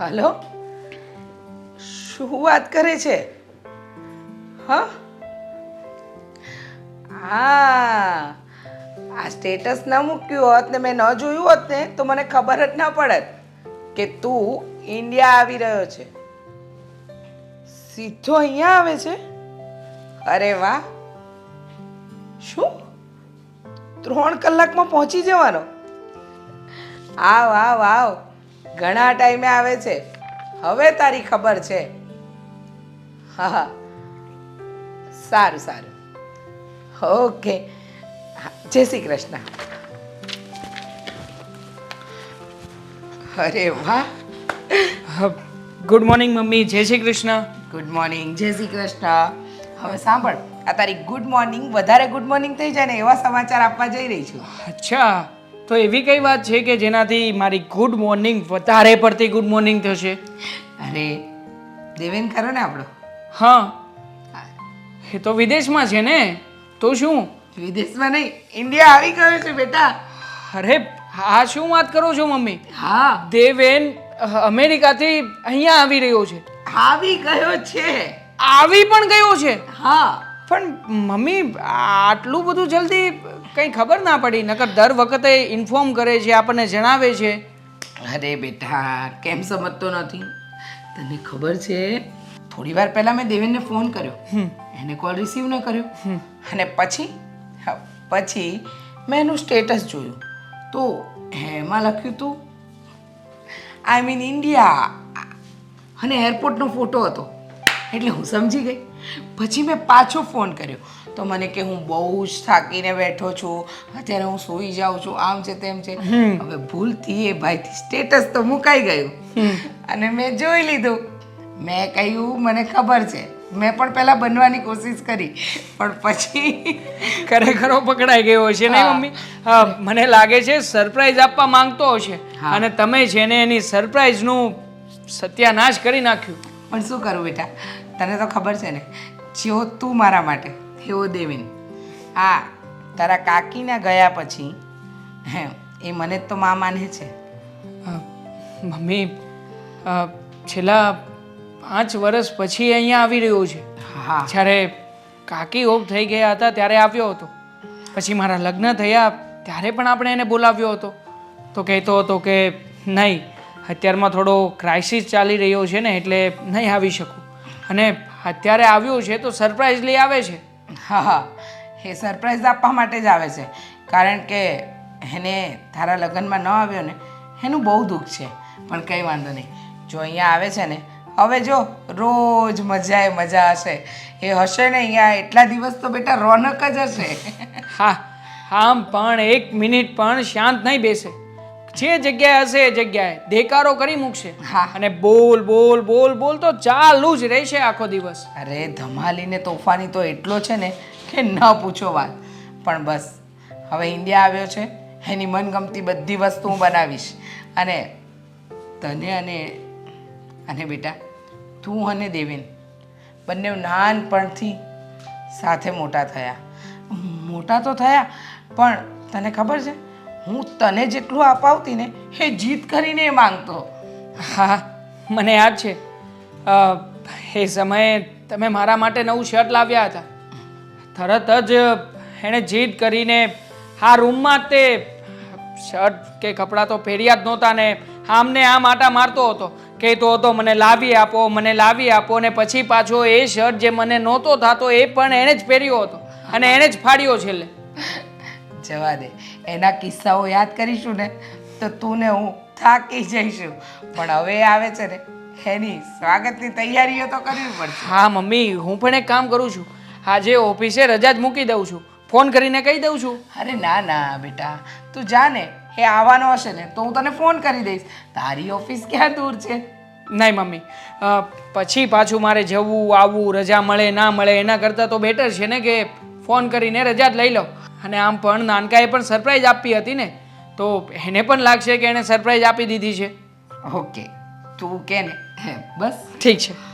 Hello? શું વાત કરે છે? હા? આ સ્ટેટસ ન મૂક્યું હોત ને, મેં ન જોયું હોત ને, તો મને ખબર જ ન પડત કે તું ઇન્ડિયા આવી રહ્યો છે. સીધો અહીંયા આવે છે? અરે વાહ. શું? ત્રણ કલાકમાં પહોંચી જવાનો? આવ આવ આવ. ઘણા ટાઈમે આવે છે. હવે તારી ખબર છે. હા હા સારું સારું. ઓકે. જય શ્રી કૃષ્ણ. અરે વાહ. ગુડ મોર્નિંગ મમ્મી જય શ્રી કૃષ્ણ. ગુડ મોર્નિંગ જય શ્રી કૃષ્ણ. હવે સાંભળ આ તારી ગુડ મોર્નિંગ વધારે ગુડ મોર્નિંગ થઈ જાય ને એવા સમાચાર આપવા જઈ રહી છું. અચ્છા. તો એવી કઈ વાત છે કે જેનાથી મારી ગુડ મોર્નિંગ વધારે પડતી ગુડ મોર્નિંગ થશે? અરે દેવેન ખરો ને આપણો. હા. એ તો વિદેશમાં છે ને? તો શું? વિદેશમાં નહીં ઇન્ડિયા આવી ગયો છે બેટા. અરે આ શું વાત કરો છો મમ્મી? હા. દેવેન અમેરિકાથી અહીંયા આવી રહ્યો છે. આવી ગયો છે. આવી પણ ગયો છે? હા. પણ મમ્મી આટલું બધું જલ્દી કંઈ ખબર ના પડી. નકર દર વખતે ઇન્ફોર્મ કરે છે આપણને જણાવે છે. અરે બેટા કેમ સમજતો નથી? તને ખબર છે થોડી વાર પહેલાં મેં દેવેનને ફોન કર્યો. એને કોલ રિસીવ ન કર્યો. અને પછી હા, પછી મેં એનું સ્ટેટસ જોયું. તો એમાં લખ્યું હતું આઈ મીન ઇન્ડિયા અને એરપોર્ટનો ફોટો હતો. એટલે હું સમજી ગઈ. પછી મેં પાછો ફોન કર્યો. તો મને કે હું બહુ જ થાકીને બેઠો છું. અત્યારે હું સૂઈ જાઉં છું. આમ છે તેમ છે. હવે ભૂલથી એ ભાઈથી સ્ટેટસ તો મુકાઈ ગયું. અને મેં જોઈ લીધું. મેં કહ્યું મને ખબર છે. મેં પણ પહેલા બનવાની કોશિશ કરી. પણ પછી ખરેખરો પકડાઈ ગયો છે ને મમ્મી? મને લાગે છે સરપ્રાઈઝ આપવા માંગતો હશે. અને તમે છે ને એની સરપ્રાઈઝનું સત્યાનાશ કરી નાખ્યું. પણ શું કરું બેટા? તને તો ખબર છે ને જેવો તું મારા માટે એવો દેવીન આ તારા કાકીના ગયા પછી હે એ મને જ તો મા માને છે. મમ્મી છેલ્લા પાંચ વર્ષ પછી અહીંયા આવી રહ્યો છે. હા. જ્યારે કાકી ઓફ થઈ ગયા હતા ત્યારે આવ્યો હતો. પછી મારા લગ્ન થયા ત્યારે પણ આપણે એને બોલાવ્યો હતો. તો કહેતો હતો કે નહીં અત્યારમાં થોડો ક્રાઇસિસ ચાલી રહ્યો છે ને એટલે નહીં આવી શકું. અને અત્યારે આવ્યો છે તો સરપ્રાઈઝ લઈ આવે છે. હા હા. એ સરપ્રાઇઝ આપવા માટે જ આવે છે. કારણ કે એને તારા લગ્નમાં ન આવ્યો ને એનું બહુ દુઃખ છે. પણ કંઈ વાંધો નહીં. જો અહીંયા આવે છે ને હવે જો રોજ મજા એ મજા હશે. એ હશે ને અહીંયા એટલા દિવસ તો બેટા રોનક જ હશે. હા આમ પણ એક મિનિટ પણ શાંત નહીં બેસે. જે જગ્યાએ હશે એ જગ્યાએ દેકારો કરી મૂકશે. હા. અને બોલ બોલ બોલ બોલ તો ચાલુ જ રહેશે આખો દિવસ. અરે ધમાલીને તોફાની તો એટલો છે ને કે ન પૂછો વાત. પણ બસ હવે ઇન્ડિયા આવ્યો છે એની મનગમતી બધી વસ્તુ હું બનાવીશ. અને તને અને અને બેટા તું અને દેવેન બંને નાનપણથી સાથે મોટા થયા. મોટા તો થયા પણ તને ખબર છે હું તને જેટલું અપાવતી ને એ જીત કરીને એ માંગતો. હા, મને યાદ છે. એ સમયે તમે મારા માટે નવું શર્ટ લાવ્યા હતા. તરત જ એણે જીદ કરીને આ રૂમમાં તે શર્ટ કે કપડાં તો પહેર્યા જ નહોતા ને આમને આમ આટા મારતો હતો. કહેતો હતો, મને લાવી આપો, મને લાવી આપો. ને પછી પાછો એ શર્ટ જે મને નહોતો થતો એ પણ એણે જ પહેર્યો હતો. અને એણે જ ફાડ્યો છેલ્લે. જવા દે. એના કિસ્સાઓ યાદ કરીશું ને તો તું ને હું થાકી જઈશું. પણ હવે આવે છે ને એની સ્વાગતની તૈયારીઓ તો કરવી પડશે. હા મમ્મી હું પણ એક કામ કરું છું. આજે ઓફિસે રજા જ મૂકી દઉં છું. ફોન કરીને કહી દઉં છું. અરે ના ના બેટા. તું જા ને એ આવવાનો હશે ને તો હું તને ફોન કરી દઈશ. તારી ઓફિસ ક્યાં દૂર છે? નહીં મમ્મી. પછી પાછું મારે જવું આવવું રજા મળે ના મળે એના કરતાં તો બેટર છે ને કે ફોન કરીને રજા જ લઈ લો અને આમ પણ નાનકાએ પણ સરપ્રાઈઝ આપી હતી ને તો એને પણ લાગશે કે એણે સરપ્રાઈઝ આપી દીધી છે. ઓકે તું કે ને. બસ. ઠીક છે.